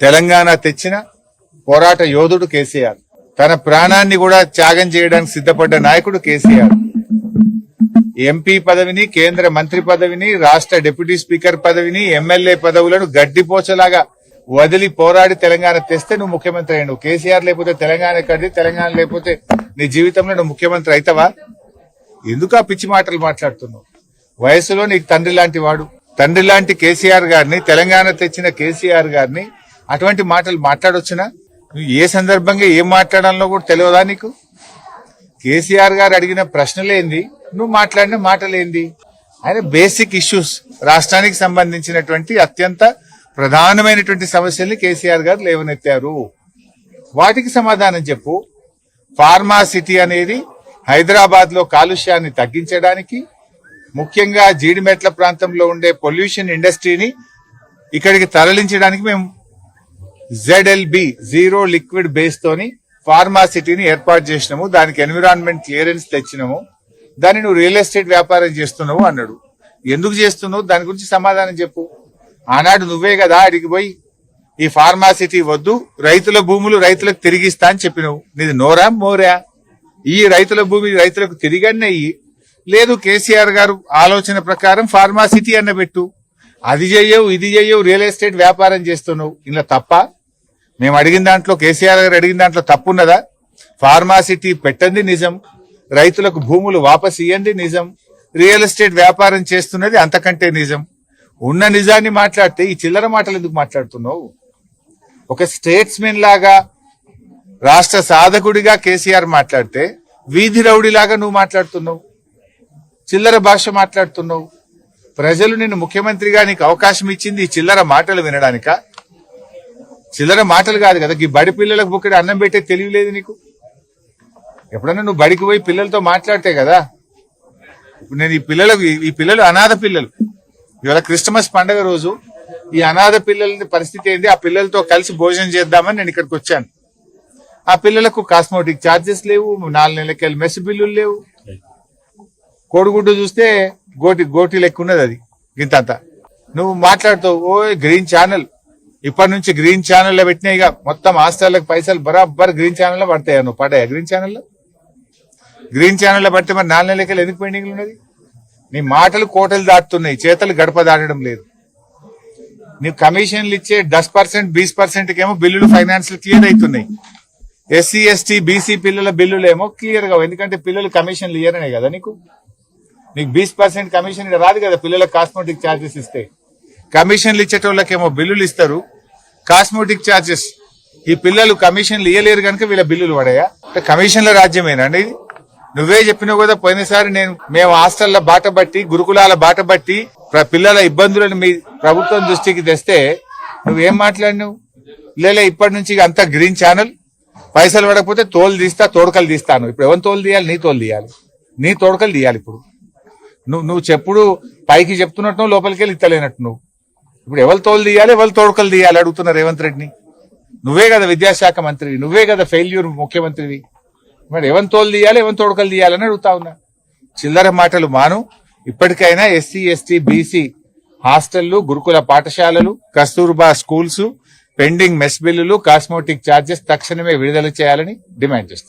తెలంగాణ తెచ్చిన పోరాట యోధుడు కేసీఆర్. తన ప్రాణాన్ని కూడా త్యాగం చేయడానికి సిద్ధపడ్డ నాయకుడు కేసీఆర్. ఎంపీ పదవిని కేంద్ర మంత్రి పదవిని రాష్ట్ర డిప్యూటీ స్పీకర్ పదవిని ఎమ్మెల్యే పదవులను గడ్డిపోచలాగా వదిలి పోరాడి తెలంగాణ తెస్తే నువ్వు ముఖ్యమంత్రి అయ్యావు. నువ్వు కేసీఆర్ లేకపోతే తెలంగాణ ఎక్కడిది తెలంగాణ లేకపోతే నీ జీవితంలో నువ్వు ముఖ్యమంత్రి అవుతావా? ఎందుకు ఆ పిచ్చి మాటలు మాట్లాడుతున్నావు? వయసులో నీకు తండ్రి లాంటి వాడు. తండ్రి లాంటి కేసీఆర్ గారిని తెలంగాణ తెచ్చిన కేసీఆర్ గారిని అటువంటి మాటలు మాట్లాడొచ్చునా? నువ్వు ఏ సందర్భంగా ఏం మాట్లాడాలో కూడా తెలియదా నీకు? కేసీఆర్ గారు అడిగిన ప్రశ్నలేంది? నువ్వు మాట్లాడిన మాటలేంది? ఆయన బేసిక్ ఇష్యూస్ రాష్ట్రానికి సంబంధించినటువంటి అత్యంత ప్రధానమైనటువంటి సమస్యల్ని కేసీఆర్ గారు లేవనెత్తారు. వాటికి సమాధానం చెప్పు. ఫార్మా సిటీ అనేది హైదరాబాద్లో కాలుష్యాన్ని తగ్గించడానికి ముఖ్యంగా జీడిమెట్ల ప్రాంతంలో ఉండే పొల్యూషన్ ఇండస్ట్రీని ఇక్కడికి తరలించడానికి మేము జెడ్ఎల్బి జీరో లిక్విడ్ బేస్ తోని ఫార్మాసిటీని ఏర్పాటు చేసినాము. దానికి ఎన్విరాన్మెంట్ క్లియరెన్స్ తెచ్చినాము. దాన్ని నువ్వు రియల్ ఎస్టేట్ వ్యాపారం చేస్తున్నావు అన్నాడు. ఎందుకు చేస్తున్నావు? దాని గురించి సమాధానం చెప్పు. ఆనాడు నువ్వే కదా అడిగి పోయి ఈ ఫార్మాసిటీ వద్దు రైతుల భూములు రైతులకు తిరిగిస్తా అని చెప్పినావు. నీది నోరా మోరా? ఈ రైతుల భూమి రైతులకు తిరిగన్నే లేదు కేసీఆర్ గారు ఆలోచన ప్రకారం ఫార్మాసిటీ అన్న పెట్టు. అది చెయ్యవు ఇది చెయ్యవు రియల్ ఎస్టేట్ వ్యాపారం చేస్తున్నావు. ఇలా తప్ప మేము అడిగిన దాంట్లో కేసీఆర్ గారు అడిగిన దాంట్లో తప్పున్నదా? ఫార్మాసిటీ పెట్టండి నిజం. రైతులకు భూములు వాపస్ ఇయ్యండి నిజం. రియల్ ఎస్టేట్ వ్యాపారం చేస్తున్నది అంతకంటే నిజం. ఉన్న నిజాన్ని మాట్లాడితే ఈ చిల్లర మాటలు ఎందుకు మాట్లాడుతున్నావు? ఒక స్టేట్స్మెన్ లాగా రాష్ట్ర సాధకుడిగా కేసీఆర్ మాట్లాడితే వీధి రౌడిలాగా నువ్వు మాట్లాడుతున్నావు. చిల్లర భాష మాట్లాడుతున్నావు. ప్రజలు నిన్ను ముఖ్యమంత్రిగా నీకు అవకాశం ఇచ్చింది ఈ చిల్లర మాటలు వినడానికా? చిల్లర మాటలు కాదు కదా. ఈ బడి పిల్లలకు బుక్కడి అన్నం పెట్టే తెలియలేదు నీకు? ఎప్పుడన్నా నువ్వు బడికి పోయి పిల్లలతో మాట్లాడితే కదా. ఇప్పుడు నేను ఈ పిల్లలకు ఈ పిల్లలు అనాథ పిల్లలు. ఇవాళ క్రిస్టమస్ పండగ రోజు ఈ అనాథ పిల్లల పరిస్థితి ఏంటి ఆ పిల్లలతో కలిసి భోజనం చేద్దామని నేను ఇక్కడికి వచ్చాను. ఆ పిల్లలకు కాస్మోటిక్ ఛార్జెస్ లేవు నాలుగు నెలలకెళ్ళి మెస్ బిల్లులు లేవు. కోడిగుడ్డు చూస్తే గోటి గోటి లెక్క ఉన్నది అది. ఇంతంత. నువ్వు మాట్లాడుతావు ఓ గ్రీన్ ఛానల్. ఇప్పటి నుంచి గ్రీన్ ఛానల్లో పెట్టినాయి ఇక మొత్తం హాస్టల్లకు పైసలు బరాబర్ గ్రీన్ ఛానల్లో పడతాయి నువ్వు పడ్డాయా గ్రీన్ ఛానల్లో గ్రీన్ ఛానల్లో పడితే మరి నాలుగు నెలలకెళ్ళి ఎందుకు పెండింగ్ ఉన్నది? నీ మాటలు కోటలు దాటుతున్నాయి చేతలు గడప దాటడం లేదు. నీవు కమిషన్లు ఇచ్చే దస్ పర్సెంట్ బీస్ పర్సెంట్కి ఏమో బిల్లులు ఫైనాన్స్ క్లియర్ అవుతున్నాయి ఎస్సీ ఎస్టీ బీసీ పిల్లల బిల్లులు ఏమో క్లియర్ కావు ఎందుకంటే పిల్లలు కమిషన్లు ఇయ్యరనే కదా నీకు? నీకు బీస్ పర్సెంట్ కమిషన్ రాదు కదా పిల్లలకు కాస్మెటిక్ ఛార్జెస్ ఇస్తే. కమిషన్లు ఇచ్చేటోళ్ళకేమో బిల్లులు ఇస్తారు. కాస్మోటిక్ ఛార్జెస్ ఈ పిల్లలు కమిషన్లు ఇయ్యలేరు కనుక వీళ్ళ బిల్లులు పడాయా? అంటే కమిషన్ల రాజ్యమేనండి ఇది? నువ్వే చెప్పినావు కదా పోయినసారి నేను మేము హాస్టల్ల బాట బట్టి గురుకులాల బాట బట్టి పిల్లల ఇబ్బందులను మీ ప్రభుత్వం దృష్టికి తెస్తే నువ్వేం మాట్లాడినావు? లేలే ఇప్పటి నుంచి ఇక అంతా గ్రీన్ ఛానల్ పైసలు పడకపోతే తోలు తీస్తా తోడకలు తీస్తాను. ఇప్పుడు ఎవరిని తోలు తీయాలి? నీ తోలు తీయాలి. నీ తోడకలు తీయాలి ఇప్పుడు. నువ్వు నువ్వు చెప్పుడు పైకి చెప్తున్నట్టు లోపలికి వెళ్ళి ఇత్తలేనట్టు నువ్వు ఇప్పుడు ఎవరు తోలు తీయాలి ఎవరు తోడుకలు తీయాలి అడుగుతున్న రేవంత్ రెడ్డిని? నువ్వే కదా విద్యాశాఖ మంత్రి నువ్వే కదా ఫెయిల్యూర్ ముఖ్యమంత్రివి. మరి ఎవరిని తోలు తీయాలి ఎవరిని తోడుకలు తీయాలని అడుగుతా ఉన్నా. చిల్లర మాటలు మాను. ఇప్పటికైనా ఎస్సీ ఎస్టీ బీసీ హాస్టళ్ళు గురుకుల పాఠశాలలు కస్తూర్బా స్కూల్స్ పెండింగ్ మెస్ బిల్లులు కాస్మోటిక్ ఛార్జెస్ తక్షణమే విడుదల చేయాలని డిమాండ్ చేస్తాం